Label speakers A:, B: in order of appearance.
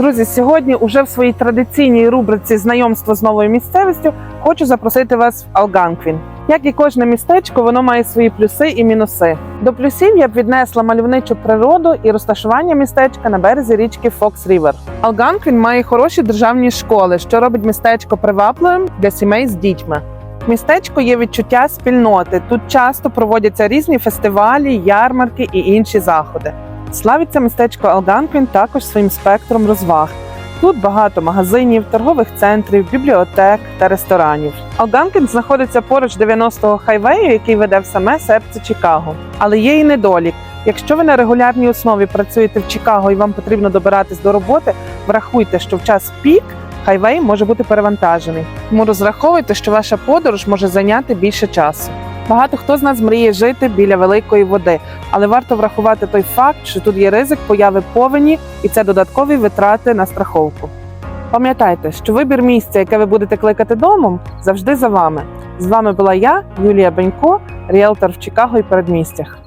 A: Друзі, сьогодні уже в своїй традиційній рубриці знайомство з новою місцевістю хочу запросити вас в Алганквін. Як і кожне містечко, воно має свої плюси і мінуси. До плюсів я б віднесла мальовничу природу і розташування містечка на березі річки Фокс Рівер. Алганквін має хороші державні школи, що робить містечко привабливим для сімей з дітьми. Містечко є відчуття спільноти. Тут часто проводяться різні фестивалі, ярмарки і інші заходи. Славиться містечко Алганквін також своїм спектром розваг. Тут багато магазинів, торгових центрів, бібліотек та ресторанів. Алганкін знаходиться поруч 90-го хайвею, який веде в саме серце Чикаго. Але є і недолік. Якщо ви на регулярній основі працюєте в Чикаго і вам потрібно добиратись до роботи, врахуйте, що в час пік хайвей може бути перевантажений. Тому розраховуйте, що ваша подорож може зайняти більше часу. Багато хто з нас мріє жити біля великої води, але варто врахувати той факт, що тут є ризик появи повені, і це додаткові витрати на страховку. Пам'ятайте, що вибір місця, яке ви будете кликати домом, завжди за вами. З вами була я, Юлія Бенько, ріелтор в Чикаго і передмістях.